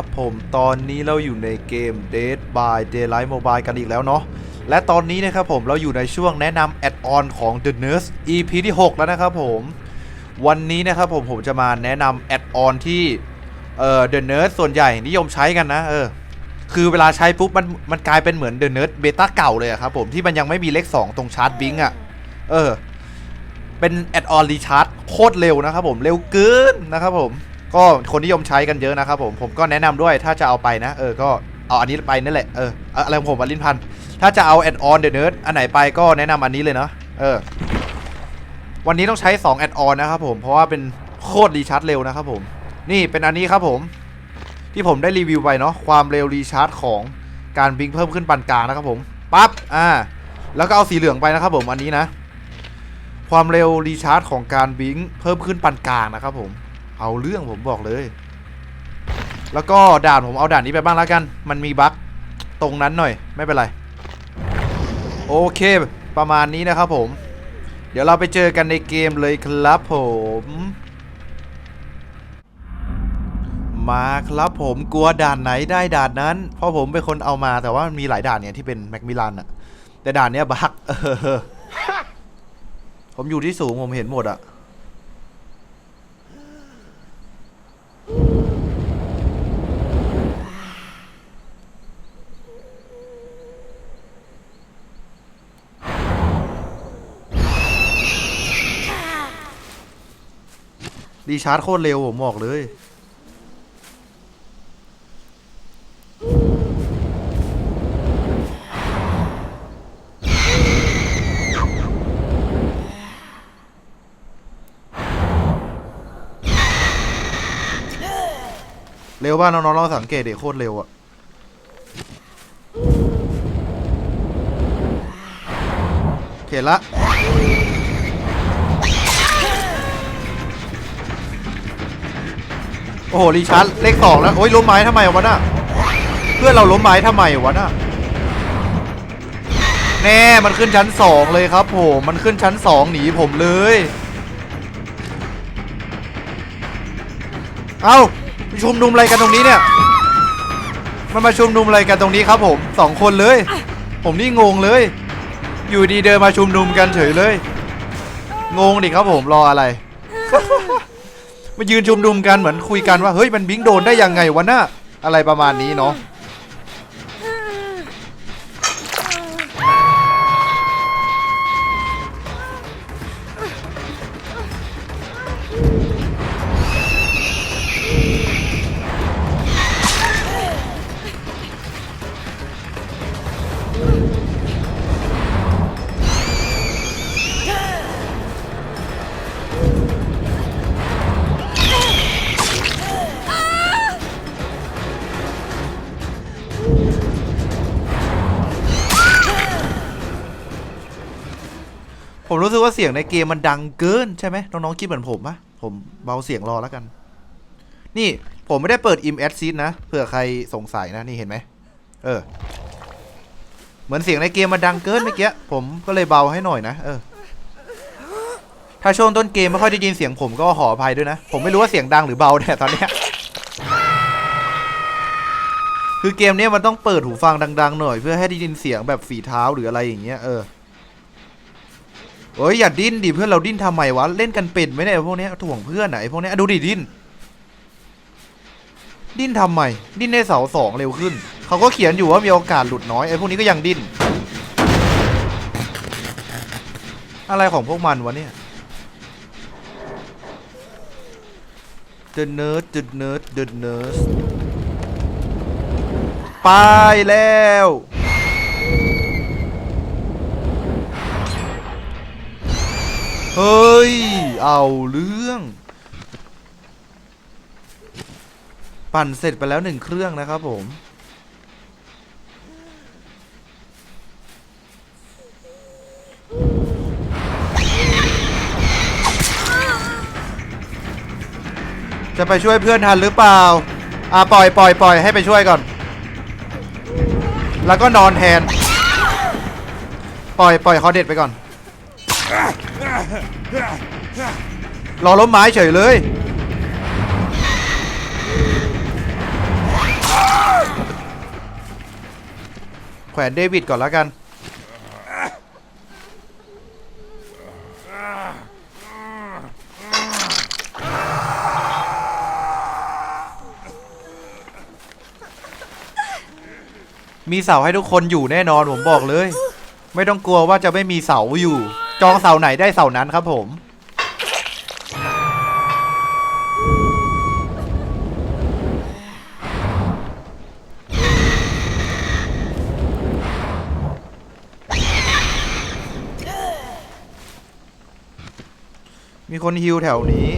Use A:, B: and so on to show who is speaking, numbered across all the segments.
A: ครับผมตอนนี้เราอยู่ในเกม Dead by Daylight Mobile กันอีกแล้วเนาะและตอนนี้นะครับผมเราอยู่ในช่วงแนะนำแอดออนของ The Nurse EP ที่ 6 แล้วนะครับผมวันนี้นะครับผมผมจะมาแนะนำแอดออนที่เอ่อ The Nurse ส่วนใหญ่นิยมใช้กันนะเออคือเวลาใช้ปุ๊บมันมันกลายเป็นเหมือน The Nurse เบต้าเก่าเลยครับผมที่มันยังไม่มีเลข 2 ตรงชาร์จบิงอะเออเป็นแอดออนรีชาร์จโคตรเร็วนะครับผมเร็วเกินนะครับผม ก็คนนิยมใช้กันเยอะนะครับผมผมก็แนะนำด้วยถ้าจะเอาไปนะเออก็เอาอันนี้ไปนั่นแหละเอออะไรของผมอลินพันธ์ถ้าจะเอาแอดออนเดอะเนิร์ดอันไหนไปก็แนะนำอันนี้เลยเนาะเออ วันนี้ต้องใช้2แอดออนนะครับผมเพราะว่าเป็นโคตรรีชาร์จเร็วนะครับผม นี่เป็นอันนี้ครับผม ที่ผมได้รีวิวไปเนาะความเร็วรีชาร์จของการบิงเพิ่มขึ้นปานกลางนะครับผมปั๊บอ่าแล้วก็เอาสีเหลืองไปนะครับผมอันนี้นะ ความเร็วรีชาร์จของการบิงเพิ่มขึ้นปานกลางนะครับผม เอาเรื่องผมบอกเลย แล้วก็ด่านผมเอาด่านนี้ไปบ้างแล้วกัน มันมีบั๊กตรงนั้นหน่อย ไม่เป็นไร โอเคประมาณนี้นะครับผม เดี๋ยวเราไปเจอกันในเกมเลยครับผม มาครับผมกลัวด่านไหนได้ด่านนั้น เพราะผมเป็นคนเอามาแต่ว่ามันมีหลายด่านเนี่ยที่เป็นแม็กมิลันอะแต่ด่านเนี้ยบั๊กผมอยู่ที่สูงผมเห็นหมดอะ รีชาร์จโคตรเร็วผมบอกเลย เร็วป่ะน้องๆลองสังเกตเด็กโคตรเร็วอะเห็นละ โอ้โหรีชาร์จเลขสองแล้วโอ้ยล้มไม้ทำไมวะน่ะเพื่อนเราล้มไม้ทำไมวะน่ะแน่มันขึ้นชั้นสองเลยครับผมมันขึ้นชั้นสองหนีผมเลย เอามาชุมนุมอะไรกันตรงนี้เนี่ยมันมาชุมนุมอะไรกันตรงนี้ครับผมสองคนเลย ผมนี่งงเลย อยู่ดีเดินมาชุมนุมกันเฉยเลย งงดิครับผมรออะไร มายืนชุมนุมกันเหมือนคุยกันว่าเฮ้ยมันบิงโดนได้ยังไงวะน่ะอะไรประมาณนี้เนาะ เสียงในเกมมันดังเกินใช่ไหมน้องๆคิดเหมือนผมปะผมเบาเสียงรอแล้วกัน นี่ผมไม่ได้เปิด im a d s eed นะเผื่อใครสงสัยนะนี่เห็นไหมเออ เหมือนเสียงในเกมมันดังเกินเมื่อกี้ผมก็เลยเบาให้หน่อยนะเออ ถ้าช่วงต้นเกมไม่ค่อยได้ยินเสียงผมก็ขออภัยด้วยนะ ผมไม่รู้ว่าเสียงดังหรือเบาเนี่ยตอนเนี้ยคือเกมเนี้ยมันต้องเปิดหูฟังดัง ๆ หน่อย เพื่อให้ได้ยินเสียงแบบฝีเท้าหรืออะไรอย่างเงี้ยเออ เอ้ยอย่าดิ้นดิเพื่อนเราดิ้นทำไมวะเล่นกันเป็นไหมเนี่ยไอ้พวกนี้ถ่วงเพื่อนไอ้พวกนี้ดูดิดิ้นดิ้นทำไมดิ้นในเสาสองเร็วขึ้นเขาก็เขียนอยู่ว่ามีโอกาสหลุดน้อยไอ้พวกนี้ก็ยังดิ้นอะไรของพวกมันวะเนี่ย The nerd The nerd The nerd ไปแล้ว เฮ้ย เอาเรื่อง ปั่นเสร็จไปแล้วหนึ่งเครื่องนะครับผม จะไปช่วยเพื่อนทันหรือเปล่า อ่าปล่อยปล่อยปล่อยให้ไปช่วยก่อน แล้วก็นอนแทน ปล่อยปล่อยเขาเด็ดไปก่อน รอล้มไม้เฉยเลย แขวนเดวิดก่อนแล้วกัน มีเสาให้ทุกคนอยู่แน่นอนผมบอกเลย ไม่ต้องกลัวว่าจะไม่มีเสาอยู่ จองเสาไหนได้เสานั้นครับผม มีคนฮิวแถวนี้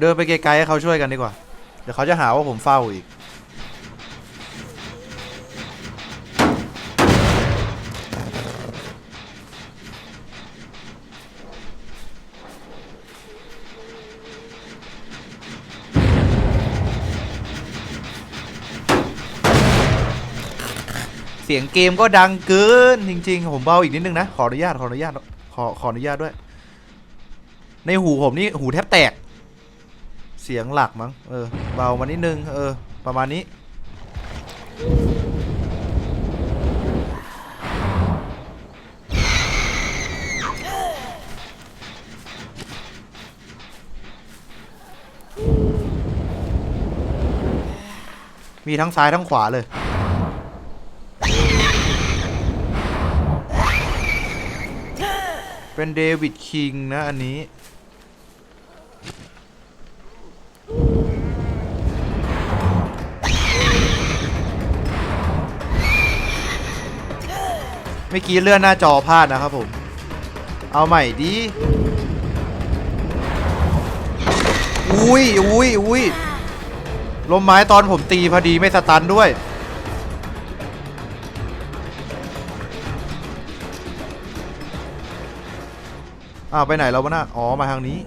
A: เดินไปไกลๆให้เขาช่วยกันดีกว่า เดี๋ยวเขาจะหาว่าผมเฝ้าอีก เสียงเกมก็ดังเกินจริงๆ ผมเบาอีกนิดนึงนะ ขออนุญาตขออนุญาตขอขออนุญาตด้วย ในหูผมนี่หูแทบแตก สียงหลักมั้งเออเบามานิดนึงเออประมาณนี้ มีทั้งซ้ายทั้งขวาเลยเป็นเดวิดคิงนะอันนี้ มื่อกี้เลื่อนหน้าจอพลาดนะครับผม เอาใหม่ดิอุ้ยอุ้ยอุ้ยลมไม้ตอนผมตีพอดีไม่สตันด้วย อ้าวไปไหนแล้ววะน่ะอ๋อ มาทางนี้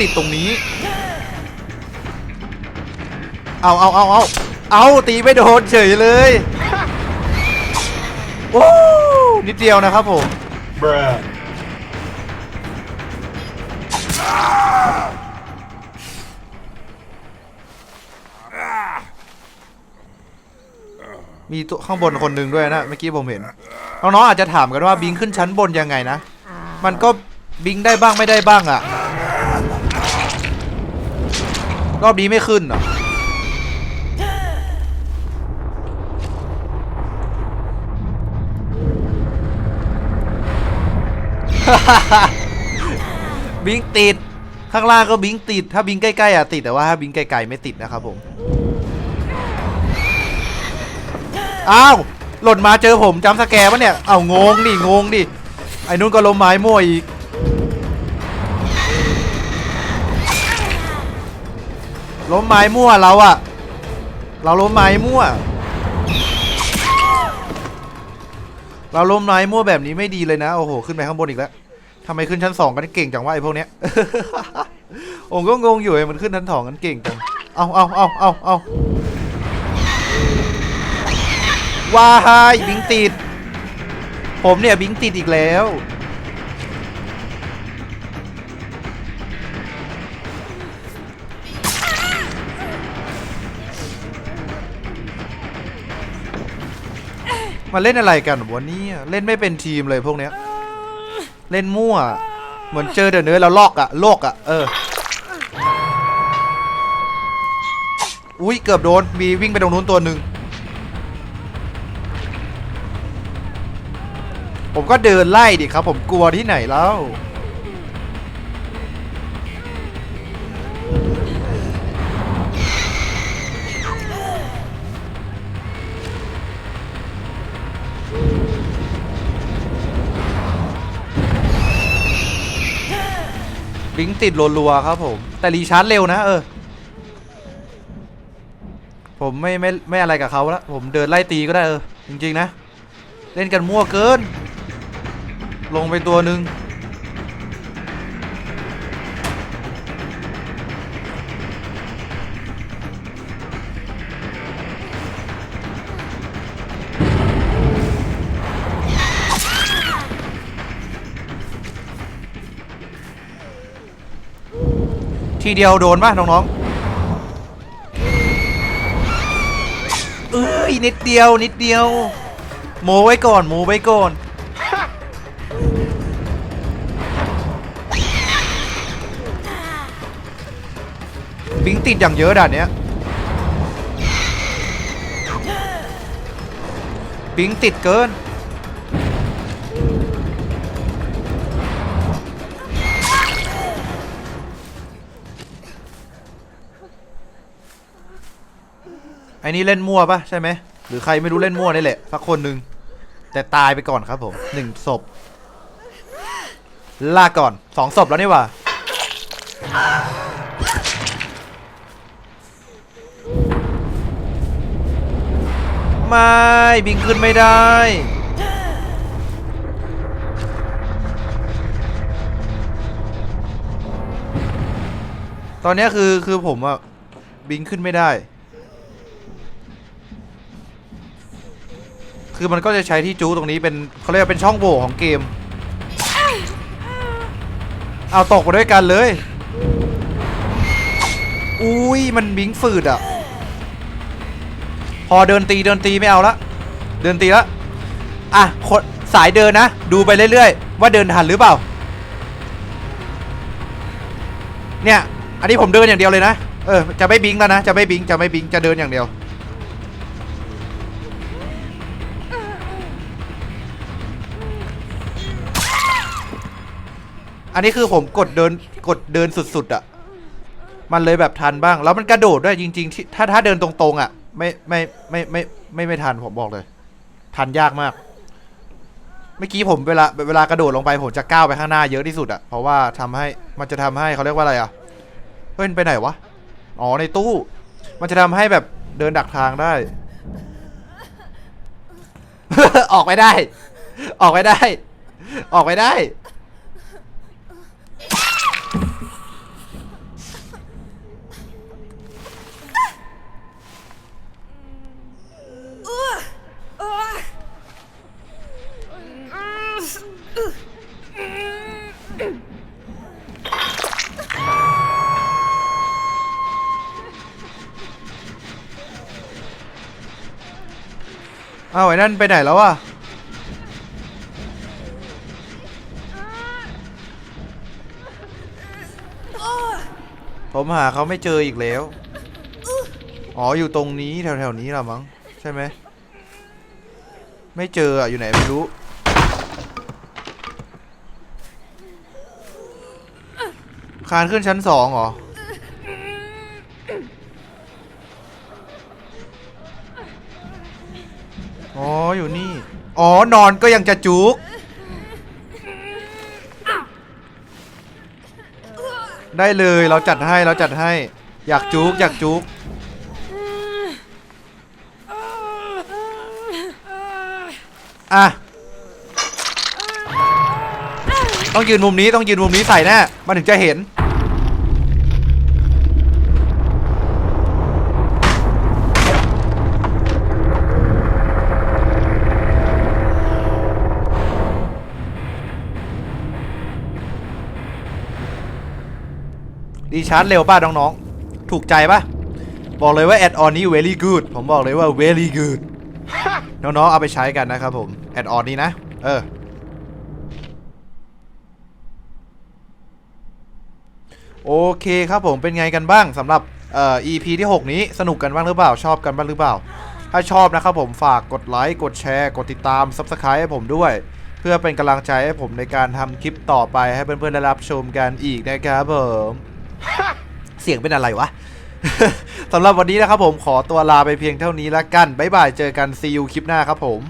A: ติดตรงนี้ เอาเอาเอาเอาเอาตีไม่โดนเฉยเลย โอ้ นิดเดียวนะครับผม
B: Bruh.
A: มีตัวข้างบนคนหนึ่งด้วยนะเมื่อกี้ผมเห็นน้องๆอาจจะถามกันว่าบิงขึ้นชั้นบนยังไงนะ มันก็บิงได้บ้างไม่ได้บ้างอะ รอบนี้ไม่ขึ้นเหรอบิงติด ข้างล่างก็บิงติด ถ้าบิงใกล้ๆอะติดแต่ว่าถ้าบิงไกลๆไม่ติดนะครับผม อ้าว หล่นมาเจอผมจำสแกร์ปะเนี่ย เอางงดิงงดิ ไอ้นู้นก็ล้มไม้มั่วอีก ล้มไม้มั่วเราอะเราล้มไม้มั่ว เราล้มไม้มั่วแบบนี้ไม่ดีเลยนะ โอ้โห ขึ้นไปข้างบนอีกแล้วทำไมขึ้นชั้นสองกันเก่งจังวะไอ้พวกเนี้ยผมก็งงอยู่ไอ้มันขึ้นชั้นสองกันเก่งจัง เอาเอาเอาเอาเอาว้ายบิงติด ผมเนี่ยบิงติดอีกแล้ว มาเล่นอะไรกันวันนี้เล่นไม่เป็นทีมเลยพวกเนี้ย เล่นมั่ว เหมือนเจอเดอะเนื้อแล้วลอกอะโลกอะเออ อุ้ยเกือบโดน มีวิ่งไปตรงนู้นตัวหนึ่ง ผมก็เดินไล่ดิครับ ผมกลัวที่ไหนแล้ว บิงติดรัวๆครับผม แต่รีชาร์จเร็วนะเออ ผมไม่ไม่ไม่อะไรกับเขาละผมเดินไล่ตีก็ได้เออ จริง ๆ นะ เล่นกันมั่วเกิน ลงไปตัวหนึ่ง ทีเดียวโดนป่ะน้องๆเอ้ยนิดเดียวนิดเดียว โมไว้ก่อนโมไว้ก่อนบิงติดอย่างเยอะด่านเนี้ยบิงติดเกิน ไอ้นี่เล่นมั่วปะใช่ไหมหรือใครไม่รู้เล่นมั่วนี่แหละสักคนหนึ่งแต่ตายไปก่อนครับผมหนึ่งศพลาก่อนสองศพแล้วนี่ว่าไม่บิงขึ้นไม่ได้ตอนนี้คือคือผมอะบิงขึ้นไม่ได้ คือมันก็จะใช้ที่จูตรงนี้เป็นเขาเรียกว่าเป็นช่องโหว่ของเกม เอาตกมาด้วยกันเลย อุ้ยมันบิงฝืดอะ พอเดินตีเดินตีไม่เอาละเดินตีละอะคนสายเดินนะ ดูไปเรื่อยๆ ว่าเดินทันหรือเปล่า เนี่ย อันนี้ผมเดินอย่างเดียวเลยนะ เออ จะไม่บิงแล้วนะ จะไม่บิง จะไม่บิง จะเดินอย่างเดียว อันนี้คือผมกดเดินกดเดินสุดๆอะ่ะ มันเลยแบบทันบ้าง แล้วมันกระโดดด้วยจริง ๆ ที่ถ้าถ้าเดินตรงๆอะ่ะ ไม่ไม่ไม่ไม่ไม่ไม่ไม่ทันผมบอกเลย ทันยากมาก เมื่อกี้ผมเวลาเวลากระโดดลงไปผมจะก้าวไปข้างหน้าเยอะที่สุดอะ่ะ เพราะว่าทำให้มันจะทำให้เขาเรียกว่าอะไรอะ่ะ เฮ้ยมันไปไหนวะ อ๋อในตู้ มันจะทำให้แบบเดินดักทางได้ ออกไปได้ ออกไปได้ ออกไปได้ อ้าวไอ้นั่นไปไหนแล้ววะผมหาเขาไม่เจออีกแล้ว อ๋ออยู่ตรงนี้แถวๆนี้ละมั้งใช่ไหม ไม่เจออะอยู่ไหนไม่รู้ คานขึ้นชั้นสองเหรอ อ๋อ อยู่นี่ อ๋อ นอนก็ยังจะจุก ได้เลยเราจัดให้เราจัดให้ อยากจุก อยากจุกอะ ต้องยืนมุมนี้ต้องยืนมุมนี้ใส่แน่มันถึงจะเห็น ดีชาร์จเร็วป่ะน้องๆ ถูกใจป่ะ บอกเลยว่าแอดออนนี้ very good ผมบอกเลยว่า very good น้องๆ เอาไปใช้กันนะครับผม แอดออนนี้นะ เออ โอเคครับผมเป็นไงกันบ้างสำหรับเอ่อ EP ที่ 6 นี้สนุกกันบ้างหรือเปล่าชอบกันบ้างหรือเปล่า ถ้าชอบนะครับผมฝากกดไลค์กดแชร์กดติดตาม Subscribe ให้ผมด้วย เพื่อเป็นกำลังใจให้ผมในการทำคลิปต่อไปให้เพื่อนๆได้รับชมกันอีกนะครับผมเสียงเป็นอะไรวะ สำหรับวันนี้นะครับผมขอตัวลาไปเพียงเท่านี้ละกันบ๊ายบายเจอกัน see you คลิปหน้าครับผม